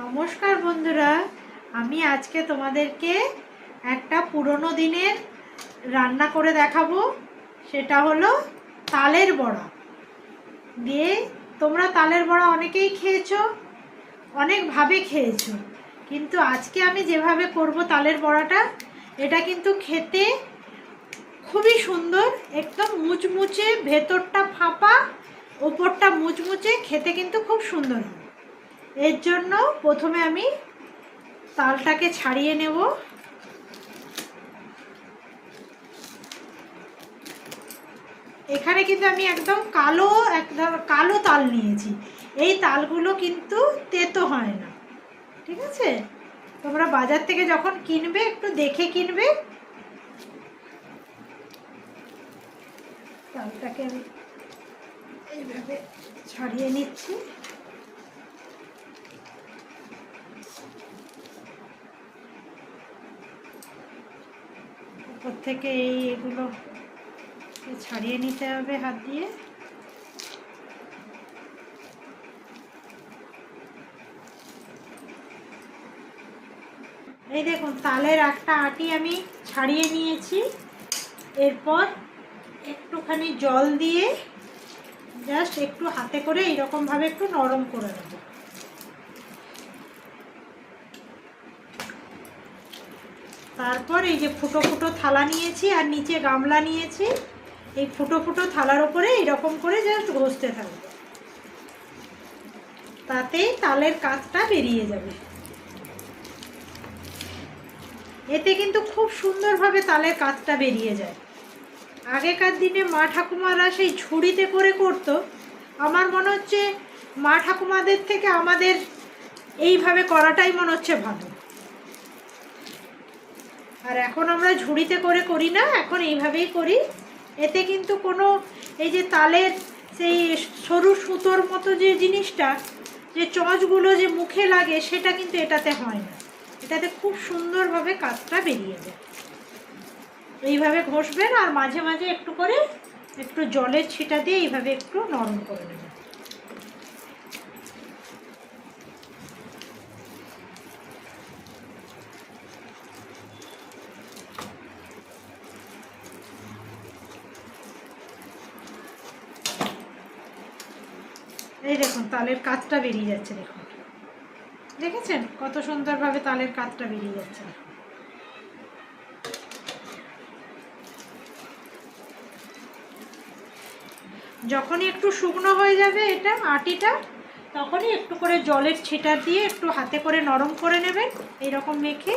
নমস্কার বন্ধুরা, আমি আজকে তোমাদেরকে একটা পুরনো দিনের রান্না করে দেখাবো। সেটা হলো তালের বড়া। দিয়ে তোমরা তালের বড়া অনেকেই খেয়েছো অনেকভাবে খেয়েছো, কিন্তু আজকে আমি যেভাবে করব তালের বড়াটা, এটা কিন্তু খেতে খুবই সুন্দর, একদম মুচমুচে ভেতরটা ফাঁপা, ওপরটা মুচমুচে, খেতে কিন্তু খুব সুন্দর হয় এর জন্য প্রথমে আমি তালটাকে ছাড়িয়ে নেব। এখানে কিন্তু আমি একদম কালো একদম কালো তাল নিয়েছি। এই তালগুলো কিন্তু তেতো হয় না। ঠিক আছে? তোমরা বাজার থেকে যখন কিনবে, একটু দেখে কিনবে। তালটাকে আমি এইভাবে ছাড়িয়ে নিচ্ছি। থেকে এই এগুলো ছাড়িয়ে নিতে হবে হাত দিয়ে। এই দেখুন, তালের একটা আটি আমি ছাড়িয়ে নিয়েছি। এরপর একটুখানি জল দিয়ে জাস্ট একটু হাতে করে এইরকমভাবে একটু নরম করে নেব। তারপর এই যে ফুটো ফুটো থালা নিয়েছি আর নিচে গামলা নিয়েছি। এই ফুটো ফুটো থালার ওপরে এরকম করে জাস্ট ঘষতে থাকবে। তাতেই তালের কাজটা বেরিয়ে যাবে। এতে কিন্তু খুব সুন্দরভাবে তালের কাজটা বেরিয়ে যায়। আগেকার দিনে মা ঠাকুমারা সেই ঝুড়িতে করে করতো। আমার মনে হচ্ছে মা ঠাকুমাদের থেকে আমাদের এইভাবে করাটাই মনে হচ্ছে ভালো। আর এখন আমরা ঝুড়িতে করে করি না, এখন এইভাবেই করি। এতে কিন্তু কোনো এই যে তালের সেই সরু সুতোর মতো যে জিনিসটা, যে চঁচগুলো যে মুখে লাগে, সেটা কিন্তু এটাতে হয় না। এটাতে খুব সুন্দরভাবে কাজটা বেরিয়ে যায়। এইভাবে ঘষবেন আর মাঝে মাঝে একটু করে একটু জলের ছিটা দিয়ে এইভাবে একটু নরম করে নেবেন। এই দেখুন, তালের কাতটা বেরিয়ে যাচ্ছে, দেখুন। দেখেছেন? কত সুন্দরভাবে তালের কাতটা বেরিয়ে যাচ্ছে। যখনই একটু শুকনো হয়ে যাবে এটা আটিটা, তখনই একটু করে জলের ছিটা দিয়ে একটু হাতে করে নরম করে নেবেন এইরকম মেখে।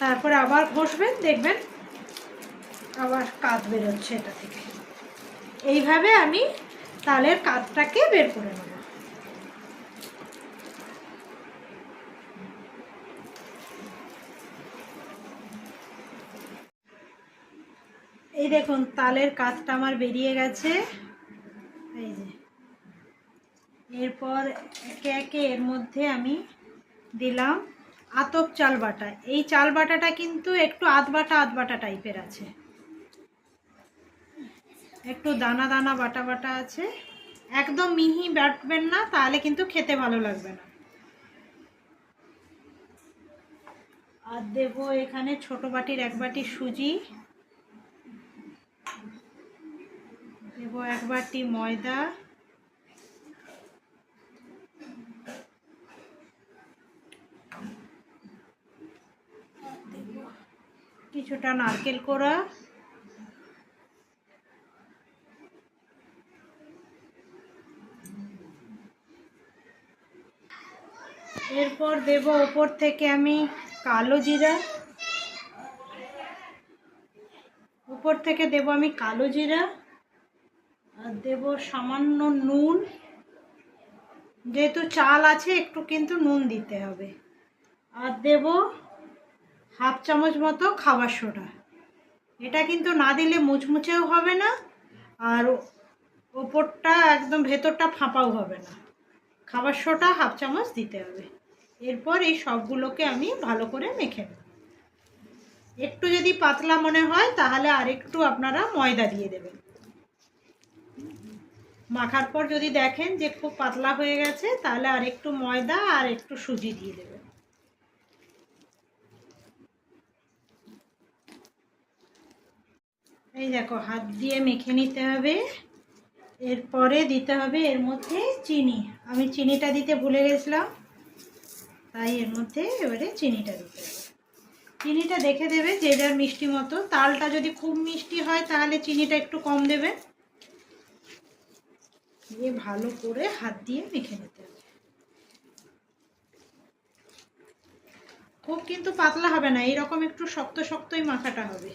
তারপরে আবার ঘষবেন, দেখবেন আবার কাত বেরোচ্ছে এটা থেকে। এইভাবে আমি তালের কাতটাকে বের করে নেব। এই দেখুন, তালের কাজটা আমার বেরিয়ে গেছে। এই যে। এরপর একে একে এর মধ্যে আমি দিলাম আতপ চাল বাটা। এই চাল বাটাটা কিন্তু একটু আধ বাটা আধ বাটা টাইপের আছে। একটু দানা দানা বাটা বাটা আছে। একদম মিহি বাটবেন না, তাহলে কিন্তু খেতে ভালো লাগবে না। আর দেব এখানে ছোট বাটির এক বাটি সুজি। দেব এক বাটি ময়দা। কিছুটা নারকেল কোড়া। এরপর দেব ওপর থেকে আমি কালো জিরা। উপর থেকে দেব আমি কালো জিরা। আর দেব সামান্য নুন। যেহেতু চাল আছে, একটু কিন্তু নুন দিতে হবে। আর দেব হাফ চামচ মতো খাবার সোডা। এটা কিন্তু না দিলে মুচমুচেও হবে না, আর ওপরটা একদম ভেতরটা ফাঁপাও হবে না। খাবার সোটা হাফ চামচ দিতে হবে। এরপর এই সবগুলোকে আমি ভালো করে মেখে নেব। একটু যদি পাতলা মনে হয়, তাহলে আর একটু আপনারা ময়দা দিয়ে দেবেন। মাখার পর যদি দেখেন যে খুব পাতলা হয়ে গেছে, তাহলে আর একটু ময়দা আর একটু সুজি দিয়ে দেবেন। এই দেখো, হাত দিয়ে মেখে নিতে হবে। এরপরে দিতে হবে এর মধ্যে চিনি। আমি চিনিটা দিতে ভুলে গেছিলাম। তাই এর মধ্যে এবারে চিনিটা দিতে হবে। চিনিটা দেখে দেবে যে যার মিষ্টি মতো। তালটা যদি খুব মিষ্টি হয়, তাহলে চিনিটা একটু কম দেবে। দিয়ে ভালো করে হাত দিয়ে মেখে নিতে হবে। খুব কিন্তু পাতলা হবে না, এইরকম একটু শক্ত শক্তই মাখাটা হবে।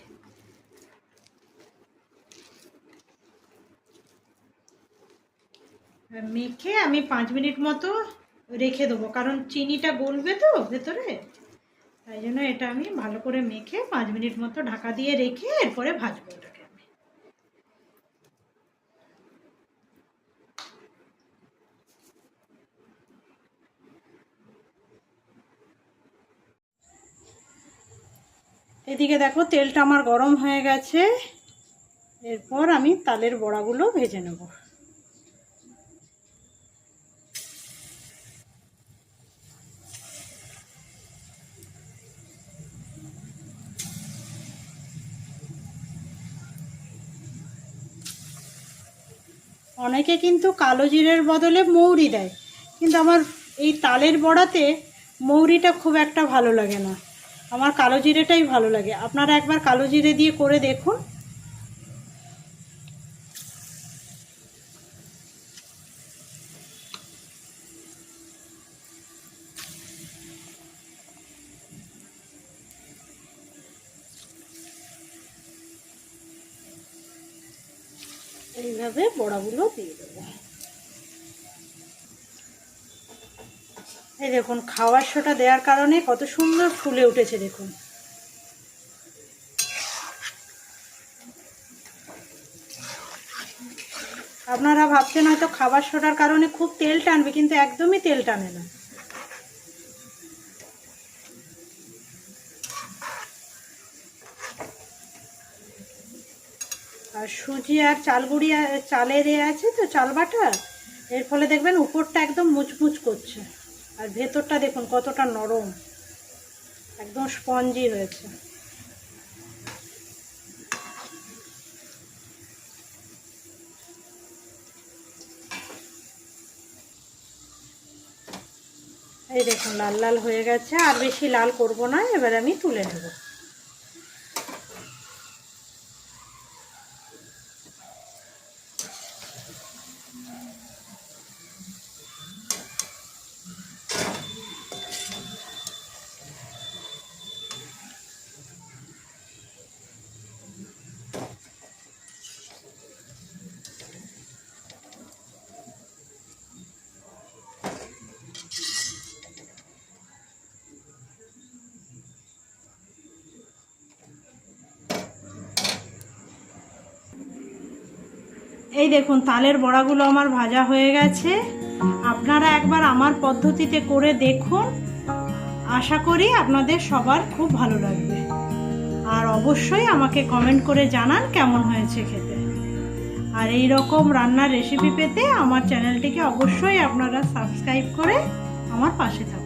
মেখে আমি পাঁচ মিনিট মতো রেখে দেবো। কারণ চিনিটা গলবে তো ভেতরে। তাই জন্য এটা আমি ভালো করে মেখে পাঁচ মিনিট মতো ঢাকা দিয়ে রেখে এরপরে ভাজবো ওটাকে আমি। এদিকে দেখো তেলটা আমার গরম হয়ে গেছে। এরপর আমি তালের বড়াগুলো ভেজে নেব। অনেকে কিন্তু কালো জিরের বদলে মৌরি দেয়। কিন্তু আমার এই তালের বড়াতে মৌরিটা খুব একটা ভালো লাগে না। আমার কালো জিরেটাই ভালো লাগে। আপনারা একবার কালো জিরে দিয়ে করে দেখুন। এইভাবে বড়াগুলো দিয়ে দেবো। এই দেখুন খাওয়ার শোটা দেওয়ার কারণে কত সুন্দর ফুলে উঠেছে, দেখুন। আপনারা ভাবছেন হয়তো খাবার সোটার কারণে খুব তেল টানবে, কিন্তু একদমই তেল টানে না। সুজি আর চালগুড়ি চালের এ আছে তো, চাল বাটা এর ফলে দেখবেন উপরটা একদম মুচমুচ করছে। আর ভেতরটা দেখুন কতটা নরম। একদম স্পঞ্জি হয়েছে এই দেখুন, লাল লাল হয়ে গেছে। আর বেশি লাল করব না, এবার আমি তুলে নেব। এই দেখুন, তালের বড়াগুলো আমার ভাজা হয়ে গেছে। আপনারা একবার আমার পদ্ধতিতে করে দেখুন। আশা করি আপনাদের সবার খুব ভালো লাগবে। আর অবশ্যই আমাকে কমেন্ট করে জানান কেমন হয়েছে খেতে। আর এই রকম রান্নার রেসিপি পেতে আমার চ্যানেলটিকে অবশ্যই আপনারা সাবস্ক্রাইব করে আমার পাশে থাকুন।